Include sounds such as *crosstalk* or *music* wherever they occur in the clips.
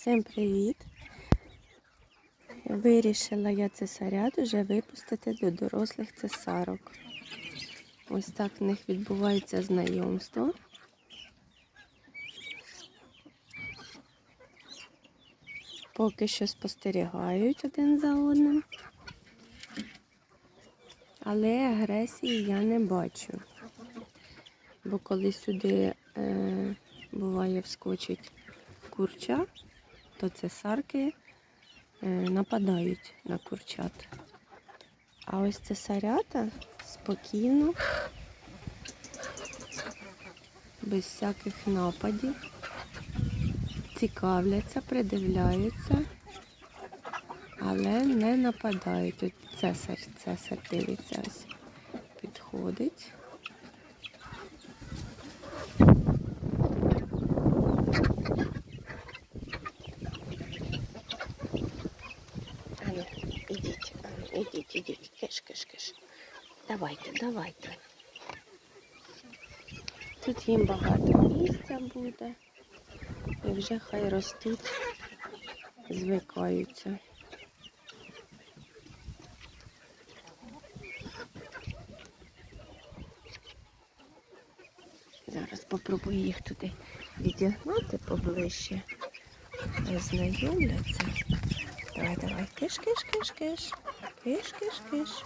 Всім привіт! Вирішила я цесарят вже випустити до дорослих цесарок. Ось так в них відбувається знайомство. Поки що спостерігають один за одним. Але агресії я не бачу. Бо коли сюди е, буває вскочить курча, то цесарки е, нападають на курчат. А ось цесарята спокійно, без всяких нападів, цікавляться, придивляються, але не нападають. От цесар, цесар дивиться, ось підходить. Давайте, давайте. Тут їм багато місця буде. І вже хай ростуть, звикаються. Зараз попробую їх туди відігнати поближче. Знайомляться. Давай, давай, киш, киш, киш, киш. Киш, киш, киш.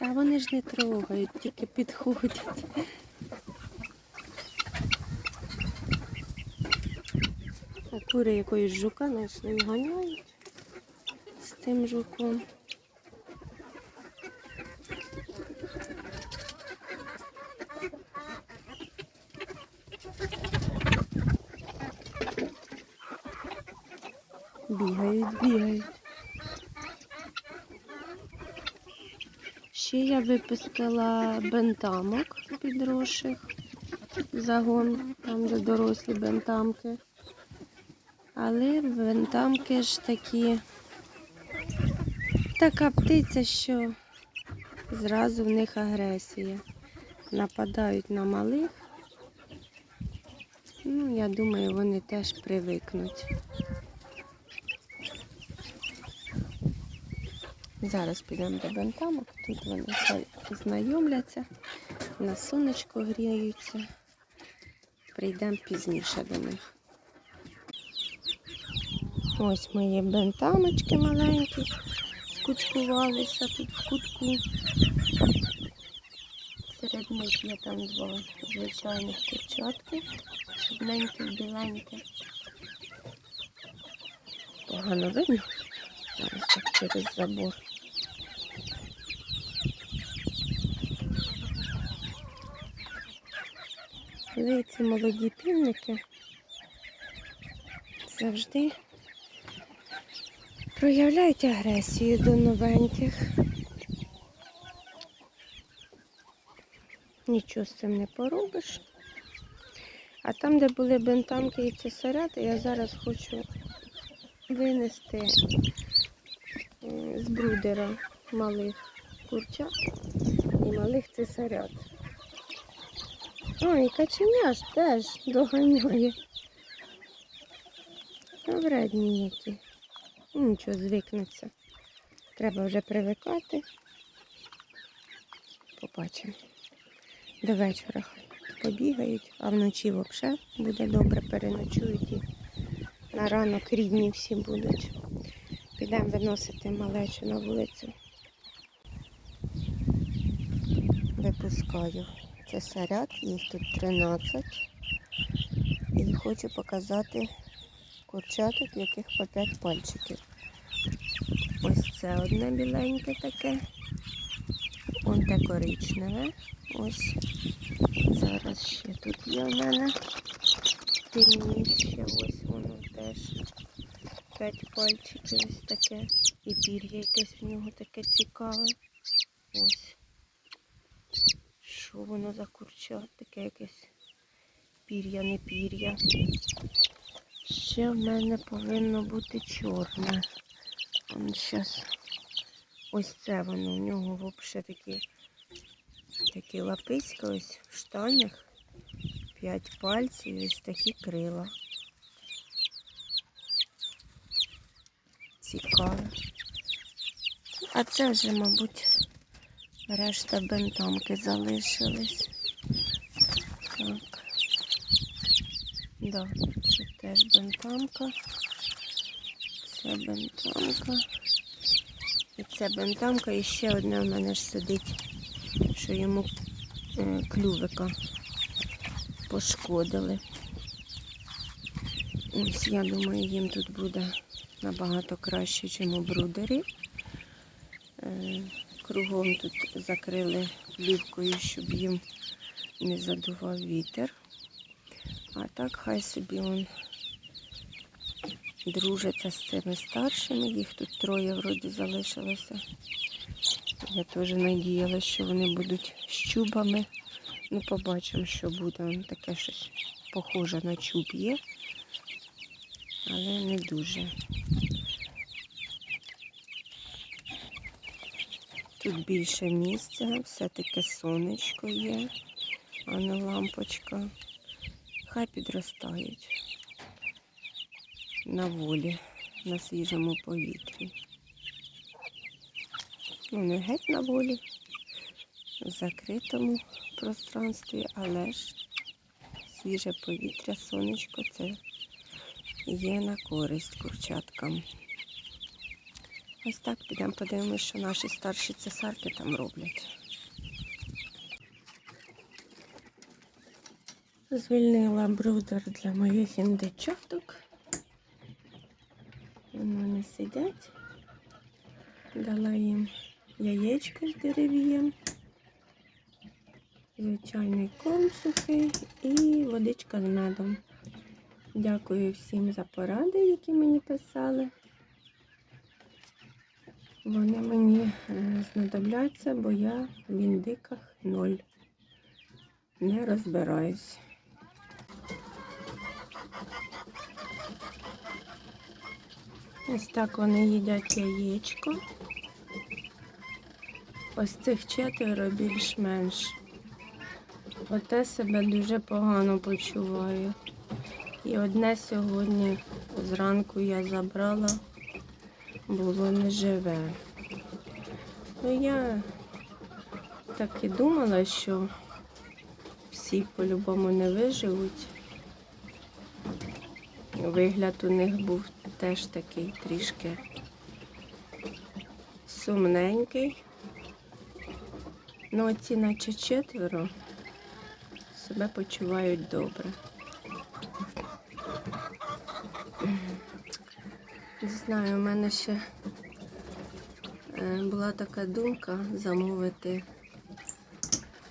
Та вони ж не трогають, тільки підходять. А кури якоїсь жука знайшли і ганяють з тим жуком. Бігають, бігають. Я випустила бентамок підросших. Загон, там де дорослі бентамки. Але бентамки ж такі така птиця, що зразу в них агресія. Нападають на малих. Ну, я думаю, вони теж привикнуть. Зараз підемо до бентамок, тут вони знайомляться, на сонечко гріються. Прийдемо пізніше до них. Ось мої бентамочки маленькі, скучкувалися тут в кутку. Серед них є там два звичайних курчатки, чорненьке, біленьке. Погано видно. Зараз так через забор. Ви ці молоді півники завжди проявляють агресію до новеньких. Нічого з цим не поробиш. А там, де були бентамки і цесаряти, я зараз хочу винести з брудера малих курчат і малих цесарят. Ой, каченя ж теж доганяє. А вредні які. Ну, Нічого, звикнуться. Треба вже привикати. Побачимо. До вечора хай побігають, а вночі взагалі буде добре, переночують і на ранок рідні всі будуть. Підемо виносити малечу на вулицю. Випускаю цесарят, їх тут 13. І хочу показати курчаток, яких по 5 пальчиків. Ось це одне біленьке таке. Ось те коричневе. Ось. Зараз ще тут є в мене темніше. Ось воно теж. П'ять пальчиків ось таке. І пір'я якесь в нього таке цікаве. Ось. Що воно за? Таке якесь пір'я, не пір'я. Ще в мене повинно бути чорне. Зараз. Ось це воно. У нього взагалі такі, такі лаписька ось в штанях. П'ять пальців і ось такі крила. Цікаво. А це вже, мабуть, решта бентамки залишились. Так. Да, це теж бентамка. Це бентамка. І це бентамка. І ще одне в мене ж сидить, що йому е, клювика пошкодили. Ось я думаю, їм тут буде набагато краще, ніж у брудері. Е, Кругом тут закрили плівкою, щоб їм не задував вітер. А так хай собі он дружаться з цими старшими. Їх тут троє вроді залишилося. Я теж надіялася, що вони будуть з чубами. Ну, побачимо, що буде. Воно таке щось похоже на чуб є, але не дуже. Тут більше місця, все-таки сонечко є, а не лампочка. Хай підростають на волі, на свіжому повітрі. Ну, не геть на волі, в закритому пространстві, але ж свіже повітря, сонечко це є на користь курчаткам. Ось так підемо подивимося, що наші старші цесарки там роблять. Звільнила брудер для моїх індичаток. Вони сидять. Дала їм яєчко з дерев'ям, звичайний корм сухий і водичка з медом. Дякую всім за поради, які мені писали. Вони мені е, знадобляться, бо я в індиках ноль. Не розбираюсь. Ось так вони їдять яєчко. Ось цих четверо більш-менш. Оте себе дуже погано почуваю. І одне сьогодні зранку я забрала, було неживе. Ну я так і думала, що всі по-любому не виживуть. Вигляд у них був теж такий трішки сумненький. Ну, оці наче четверо себе почувають добре. Не знаю, у мене ще е, була така думка замовити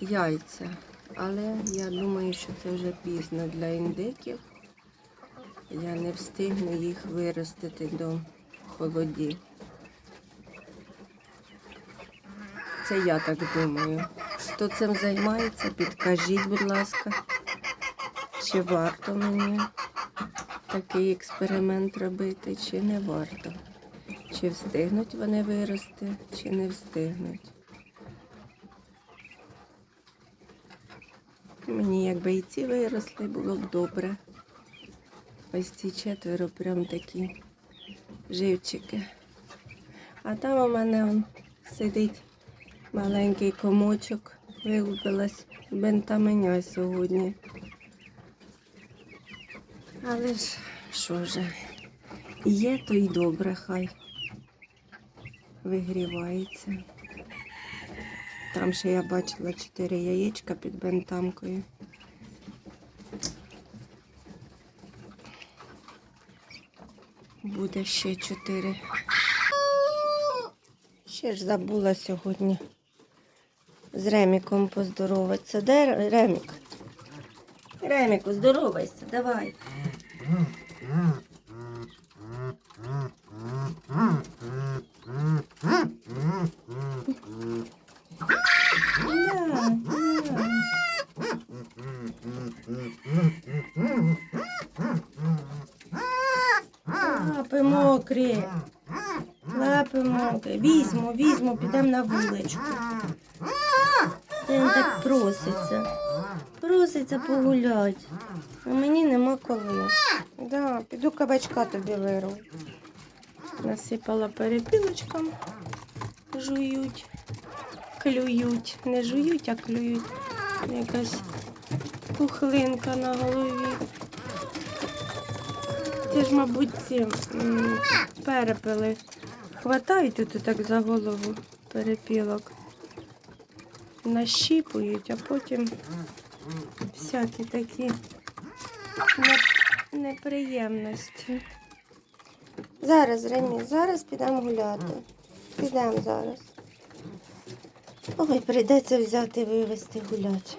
яйця, але я думаю, що це вже пізно для індиків. Я не встигну їх виростити до холодів. Це я так думаю. Хто цим займається, підкажіть, будь ласка, чи варто мені такий експеримент робити, чи не варто. Чи встигнуть вони вирости, чи не встигнуть. Мені якби і ці виросли, було б добре. Ось ці четверо прям такі живчики. А там у мене он сидить маленький комочок, вилупилась бентаменя сьогодні. Але ж що ж, є, то й добре, хай вигрівається. Там ще я бачила чотири яєчка під бентамкою. Буде ще чотири. Ще ж забула сьогодні з Реміком поздороватися. Де Ремік? Реміку, здоровайся, давай. Лапи мокрі. Лапи мокрі. Візьму, візьму, підемо на вуличку. Це він так просить. Проситься. Погулять. А мені нема коли. Да, піду кабачка тобі вирву. Насипала перепілочкам. Жують. Клюють. Не жують, а клюють. Якась пухлинка на голові. Це ж, мабуть, ці перепили. Хватають тут так за голову перепілок. Нащіпують, а потім всякі такі неприємності. Зараз, Ремі, зараз підемо гуляти. Підемо зараз. Ой, прийдеться взяти вивезти гуляти.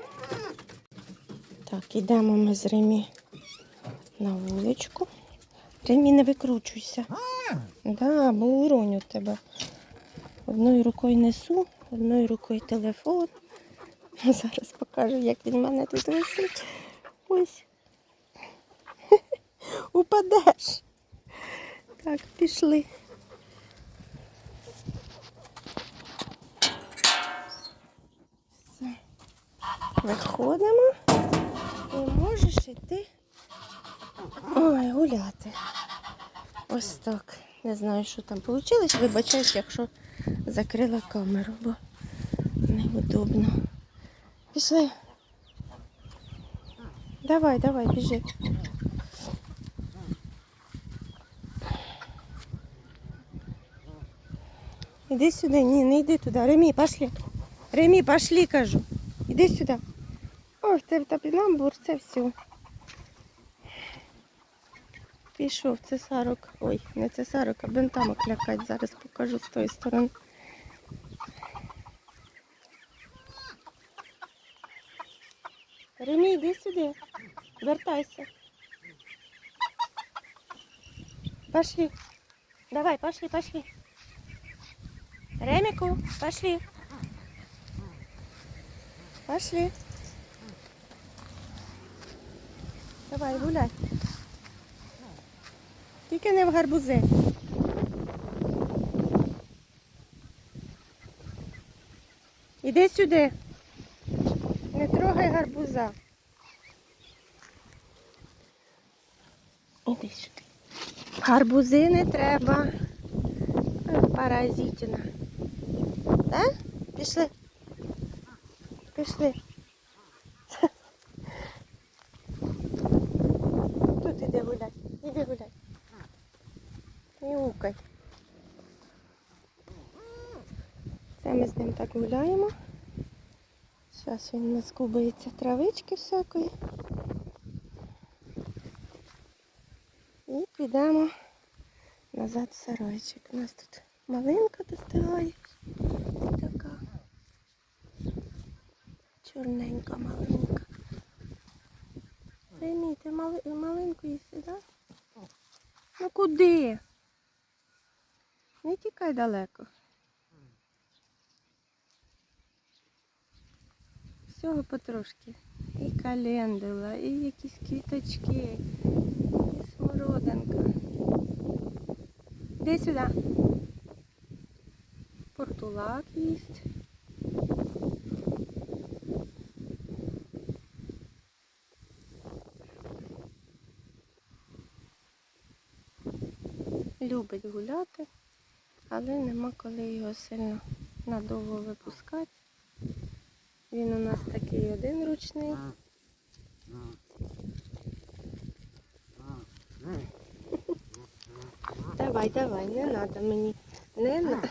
Так, ідемо ми з Ремі на вуличку. Ремі, не викручуйся. Да, бо уроню тебе. Одною рукою несу, одною рукою телефон. Зараз покажу, як він мене тут висить. Ось. *laughs* Упадеш. Так, пішли. Виходимо і можеш йти ой, гуляти. Ось так. Не знаю, що там вийшло. Вибачаюсь, якщо закрила камеру, бо неудобно. Пішли. Давай, давай, біжи. Іди сюди, ні, не йди туди. Ремі, пошли. Ремі, пошли, кажу. Іди сюди. Ох, це топінамбур, це все. Пішов цесарок. Ой, не цесарок, а бентамок лякать. Зараз покажу з тої сторони. Ремі, йди сюди. Вертайся. Пошли. Давай, пошли, пошли. Ремику, пошли. Пошли. Давай, гуляй. Тільки не в гарбузи. Іди сюди. Не трогай гарбуза. Іди сюди. Гарбузи не треба. Ой, Паразитина. Да? Пішли. Пішли. *laughs* Тут іди гуляй. Іди гуляй. Не укай. Це ми з ним так гуляємо. Зараз він наскубається травички всякої. І підемо назад в сарайчик. У нас тут малинка достигає. Така чорненька малинка. Ремі, ти мали... малинку їси, так? Ну куди? Не тікай далеко. Всього потрошки. І календула, і якісь квіточки, і смородинка. Іди сюди. Портулак їсть. Любить гуляти, але нема коли його сильно надовго випускати. Він у нас такий один ручний. Давай, давай, не треба мені. Не надо.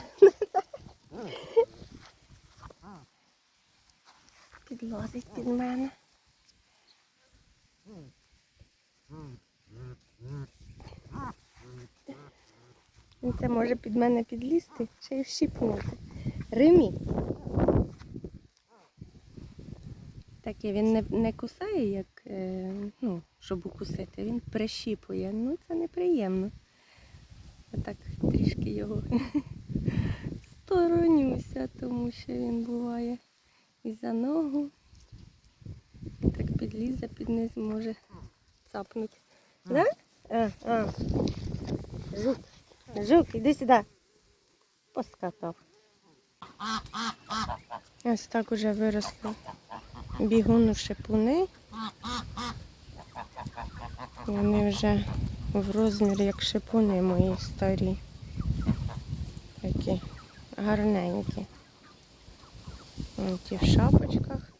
Підлазить під мене. Він це може під мене підлізти, ще й вщипнути. Римі. Таке він не, не кусає, як, е, ну, щоб укусити, він прищіпує. Ну, це неприємно. Отак трішки його *laughs* сторонюся, тому що він буває і за ногу. Так підлізе, під низ може цапнути. Да? А, а. Жук. Жук, іди сюди. Поскатав. Ось так уже виросло бігуну шипуни. Вони вже в розмірі, як шипуни мої старі. Такі гарненькі. Ті в шапочках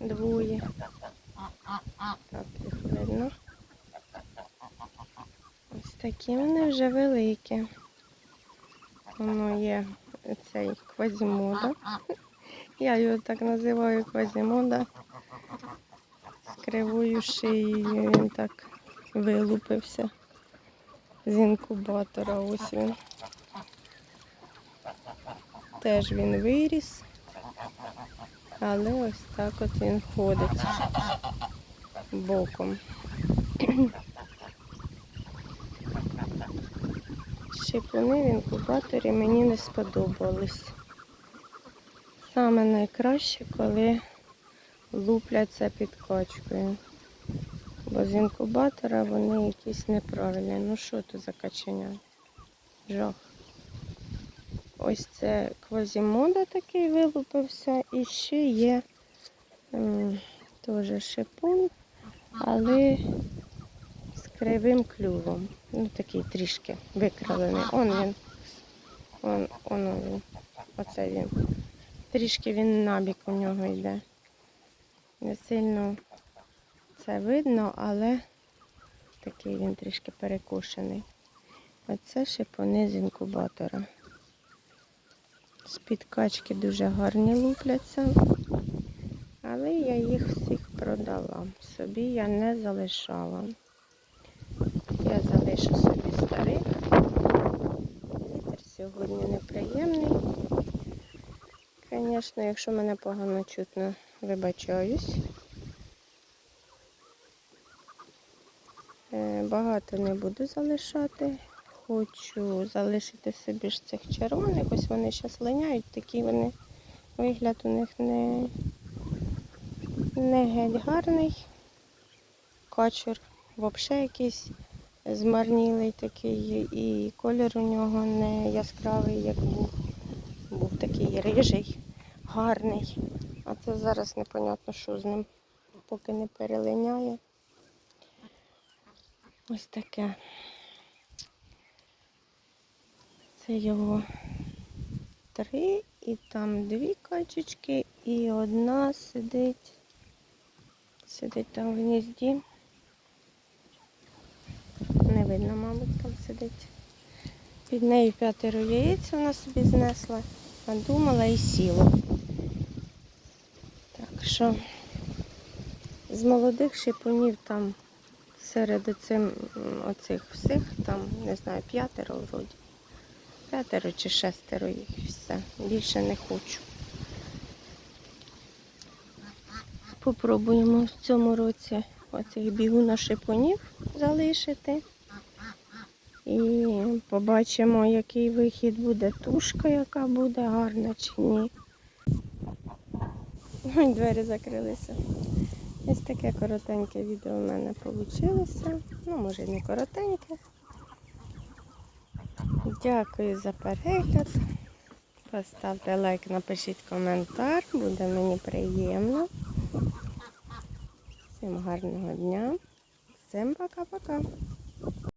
двоє. Так, їх видно. Такі вони вже великі. Воно є цей квазімода. *laughs* Я його так називаю квазімода. З кривою шиєю він так вилупився з інкубатора. Ось він. Теж він виріс. Але ось так от він ходить боком. *clears throat* Шипуни в інкубаторі мені не сподобались. Саме найкраще, коли лупляться під качкою. Бо з інкубатора вони якісь неправильні. Ну що то за каченя? Жах. Ось це квазімода такий вилупився. І ще є теж шипун, але кривим клювом. Ну такий трішки викривлений. Он він. Он, он він. Оце він. Трішки він набік у нього йде. Не сильно це видно, але такий він трішки перекушений. Оце шипуни з інкубатора. З-під качки дуже гарні лупляться. Але я їх всіх продала. Собі я не залишала. Залишу собі старих. Вітер сьогодні неприємний. Звісно, якщо мене погано чутно, вибачаюсь. Е, Багато не буду залишати. Хочу залишити собі ж цих червоних. Ось вони зараз линяють, такі вони вигляд у них не, не геть гарний. Кочер взагалі якийсь змарнілий такий, і колір у нього не яскравий, як був. Був такий рижий, гарний. А це зараз непонятно, що з ним, поки не перелиняє. Ось таке. Це його три, і там дві качечки, і одна сидить. Сидить там в гнізді. Не видно, мабуть, там сидить. Під нею п'ятеро яєць вона собі знесла, а і сіла. Так що з молодих шипунів там серед оцим, оцих всіх, там, не знаю, п'ятеро вроді. П'ятеро чи шестеро їх все. Більше не хочу. Попробуємо в цьому році оцих бігуна шипунів залишити. І побачимо, який вихід буде тушка, яка буде гарна чи ні. Ой, двері закрилися. Ось таке коротеньке відео в мене вийшло. Ну, може, не коротеньке. Дякую за перегляд. Поставте лайк, напишіть коментар, буде мені приємно. Всім гарного дня. Всім пока-пока.